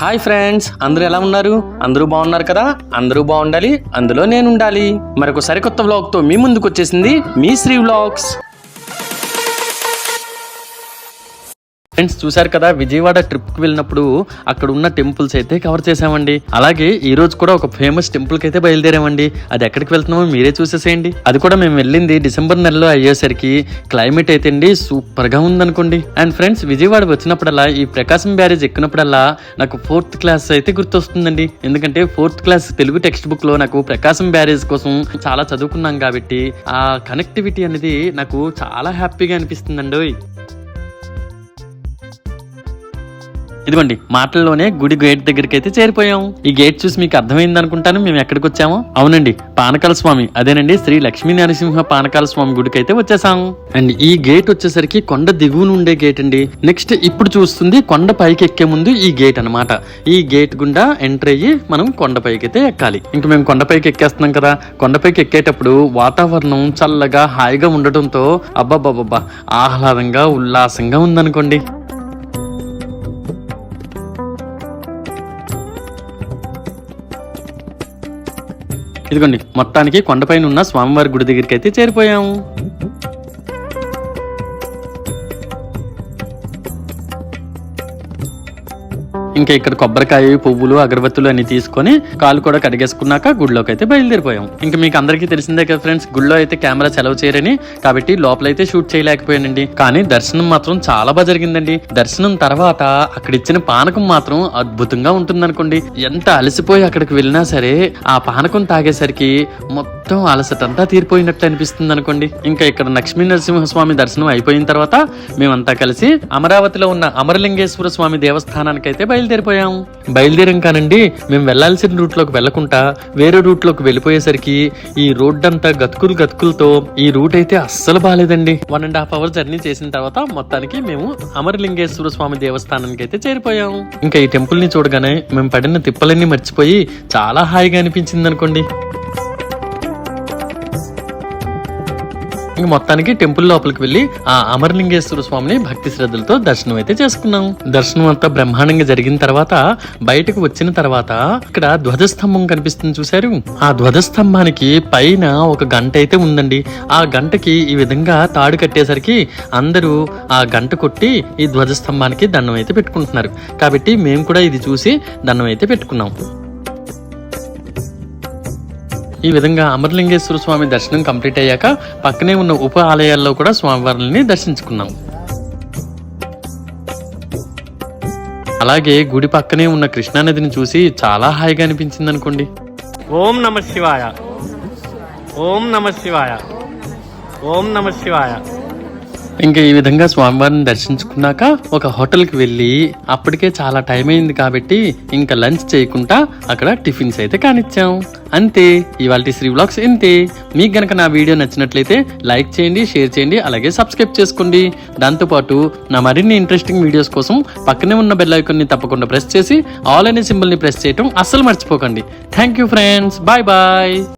Hi friends అందరూ ఎలా ఉన్నారు? అందరూ బాగున్నారు కదా? అందరూ బాగుండాలి అందులో నేను ఉండాలి మరొక సరికొత్త వ్లాగ్తో మీ ముందుకు వచ్చేసింది మీ శ్రీ వ్లాగ్స్ ఫ్రెండ్స్ చూశారు కదా విజయవాడ ట్రిప్కి వెళ్ళినప్పుడు అక్కడ ఉన్న టెంపుల్స్ అయితే కవర్ చేసామండి అలాగే ఈ రోజు కూడా ఒక ఫేమస్ టెంపుల్కి అయితే బయలుదేరామండి. అది ఎక్కడికి వెళ్తున్నామో మీరే చూసేసేయండి. అది కూడా మేము వెళ్ళింది డిసెంబర్ నెలలో అయ్యేసరికి క్లైమేట్ అయితే అండి సూపర్గా ఉందనుకోండి. అండ్ ఫ్రెండ్స్ విజయవాడ వచ్చినప్పుడల్లా ఈ ప్రకాశం బ్యారేజ్ ఎక్కినప్పుడల్లా నాకు ఫోర్త్ క్లాస్ అయితే గుర్తొస్తుందండి. ఎందుకంటే ఫోర్త్ క్లాస్ తెలుగు టెక్స్ట్ బుక్లో నాకు ప్రకాశం బ్యారేజ్ కోసం చాలా చదువుకున్నాం కాబట్టి ఆ కనెక్టివిటీ అనేది నాకు చాలా హ్యాపీగా అనిపిస్తుందండి ఇదిగోండి మాటల్లోనే గుడి గేట్ దగ్గరికి అయితే చేరిపోయాం. ఈ గేట్ చూసి మీకు అర్థమైంది అనుకుంటాను మేము ఎక్కడికి వచ్చామో? అవునండి పానకాల స్వామి. అదేనండి శ్రీ లక్ష్మీ నరసింహ పానకాల స్వామి గుడికి అయితే వచ్చేసాం. అండ్ ఈ గేట్ వచ్చేసరికి కొండ దిగువన ఉండే గేట్ అండి. నెక్స్ట్ ఇప్పుడు చూస్తుంది కొండ పైకి ఎక్కే ముందు ఈ గేట్ అన్నమాట. ఈ గేట్ గుండా ఎంటర్ అయ్యి మనం కొండపైకి అయితే ఎక్కాలి. ఇంక మేము కొండపైకి ఎక్కేస్తున్నాం కదా. కొండపైకి ఎక్కేటప్పుడు వాతావరణం చల్లగా హాయిగా ఉండటంతో అబ్బాబ్బాబ్బా ఆహ్లాదంగా ఉల్లాసంగా ఉందనుకోండి. ఇదిగోండి మొత్తానికి కొండపైన ఉన్న స్వామివారి గుడి దగ్గరికి అయితే చేరిపోయాము. ఇంకా ఇక్కడ కొబ్బరికాయ పువ్వులు అగరబత్తులు అన్ని తీసుకొని కాలు కూడా కడిగేసుకున్నాక గుడిలోకి అయితే బయలుదేరిపోయాం. ఇంకా మీకు అందరికీ తెలిసిందే కదా ఫ్రెండ్స్ గుడిలో అయితే కెమెరా సెలవు చేయరని. కాబట్టి లోపలైతే షూట్ చేయలేకపోయానండి. కానీ దర్శనం మాత్రం చాలా బాగా జరిగిందండి. దర్శనం తర్వాత అక్కడ ఇచ్చిన పానకం మాత్రం అద్భుతంగా ఉంటుంది అనుకోండి ఎంత అలసిపోయి అక్కడికి వెళ్ళినా సరే ఆ పానకం తాగేసరికి మొత్తం అలసటంతా తీరిపోయినట్టు అనిపిస్తుంది అనుకోండి. ఇంకా ఇక్కడ లక్ష్మీ నరసింహస్వామి దర్శనం అయిపోయిన తర్వాత మేమంతా కలిసి అమరావతిలో ఉన్న అమరలింగేశ్వర స్వామి దేవస్థానానికి అయితే బయలుదేరిపోయాం. బయలుదేరాం కానండి మేము వెళ్ళాల్సిన రూట్లోకి వెళ్ళకుండా వేరే రూట్లోకి వెళ్ళిపోయేసరికి ఈ రోడ్ అంతా గతుకులు గతుకులతో ఈ రూట్ అయితే అస్సలు బాగాలేదండి one and half hour journey చేసిన తర్వాత మొత్తానికి మేము అమరలింగేశ్వర స్వామి దేవస్థానానికి అయితే చేరిపోయాం. ఇంకా ఈ టెంపుల్ని చూడగానే మేము పడిన తిప్పలన్నీ మర్చిపోయి చాలా హాయిగా అనిపించింది అనుకోండి ఇంక మొత్తానికి టెంపుల్ లోపలికి వెళ్ళి ఆ అమరలింగేశ్వర స్వామిని భక్తి శ్రద్ధలతో దర్శనం అయితే చేసుకున్నాం. దర్శనం అంతా బ్రహ్మాండంగా జరిగిన తర్వాత బయటకు వచ్చిన తర్వాత ఇక్కడ ధ్వజస్తంభం కనిపిస్తుంది చూశారు? ఆ ధ్వజస్తంభానికి పైన ఒక గంట అయితే ఉందండి. ఆ గంటకి ఈ విధంగా తాడు కట్టేసరికి అందరూ ఆ గంట కొట్టి ఈ ధ్వజస్తంభానికి దండం అయితే పెట్టుకుంటున్నారు. కాబట్టి మేము కూడా ఇది చూసి దండం అయితే పెట్టుకున్నాం. ఈ విధంగా అమరలింగేశ్వర స్వామి దర్శనం కంప్లీట్ అయ్యాక పక్కనే ఉన్న ఉప ఆలయాల్లో కూడా స్వామివారిని దర్శించుకున్నాం. అలాగే గుడి పక్కనే ఉన్న కృష్ణానదిని చూసి చాలా హాయిగా అనిపించింది అనుకోండి ఓం నమ శివాయ. ఓం నమ శివాయ. ఓం నమ శివాయ. ఇంకా ఈ విధంగా స్వామివారిని దర్శించుకున్నాక ఒక హోటల్కి వెళ్ళి అప్పటికే చాలా టైం అయింది కాబట్టి ఇంకా లంచ్ చేయకుండా అక్కడ టిఫిన్స్ అయితే కానిచ్చాం. అంతే. ఇవాళ శ్రీ వ్లాగ్స్ ఇంతే. మీకు గనక నా వీడియో నచ్చినట్లయితే లైక్ చేయండి షేర్ చేయండి అలాగే సబ్స్క్రైబ్ చేసుకోండి. దాంతోపాటు నా మరిన్ని ఇంట్రెస్టింగ్ వీడియోస్ కోసం పక్కనే ఉన్న బెల్ ఐకాన్ని తప్పకుండా ప్రెస్ చేసి ఆల్ అనే సింబల్ని ప్రెస్ చేయటం అస్సలు మర్చిపోకండి. Thank you friends. Bye bye.